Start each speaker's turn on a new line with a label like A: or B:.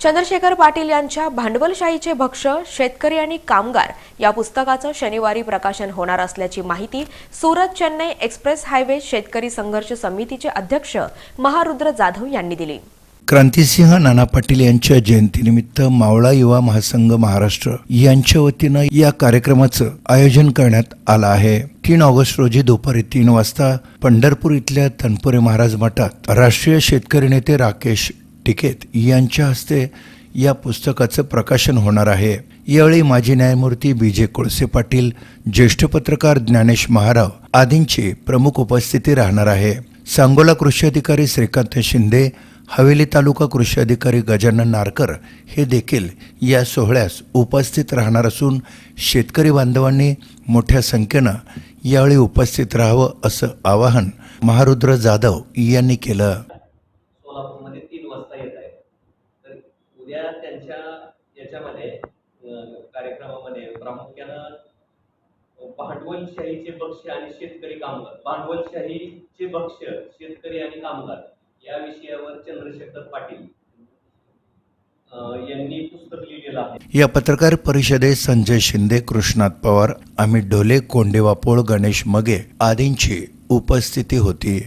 A: चंद्रशेखर पाटील यांच्या भांडवलशाहीचे भक्ष शेतकरी आणि कामगार या पुस्तकाचं शनिवारी प्रकाशन होणार असल्याची माहिती सुरत चेन्नई एक्सप्रेस हायवे शेतकरी संघर्ष समितीचे अध्यक्ष महारुद्र जाधव यांनी दिली.
B: क्रांतिसिंह नाना पाटील यांच्या जयंतीनिमित्त मावळा युवा महासंघ महाराष्ट्र यांच्या वतीनं या कार्यक्रमाचं आयोजन करण्यात आलं आहे. तीन ऑगस्ट रोजी दुपारी तीन वाजता पंढरपूर इथल्या तनपुरे महाराज मठात राष्ट्रीय शेतकरी नेते राकेश टिकेत यांच्या हस्ते या पुस्तकाचं प्रकाशन होणार आहे. यावेळी माजी न्यायमूर्ती बी जे कोळसे पाटील ज्येष्ठ पत्रकार ज्ञानेश महाराव आदींची प्रमुख उपस्थिती राहणार आहे. सांगोला कृषी अधिकारी श्रीकांत शिंदे हवेली तालुका कृषी अधिकारी गजानन नारकर हे देखील या सोहळ्यास उपस्थित राहणार असून शेतकरी बांधवांनी मोठ्या संख्येनं यावेळी उपस्थित राहावं असं आवाहन महारुद्र जाधव यांनी केलं.
C: वाजता येत आहेत. तर उद्या त्यांच्या याच्यामध्ये कार्यक्रमामध्ये प्रामुख्यानं भांडवलशाहीचे पक्ष आणि शेतकरी कामगार भांडवलशाहीचे पक्ष शेतकरी आणि कामगार या विषयावर चंद्रशेखर पाटील यांनी पुस्तक लिहिलेलं आहे.
B: या पत्रकार परिषदेत संजय शिंदे कृष्णात पवार अमित ढोले कोंडेवापोळ गणेश मगे आदींची उपस्थिती होती.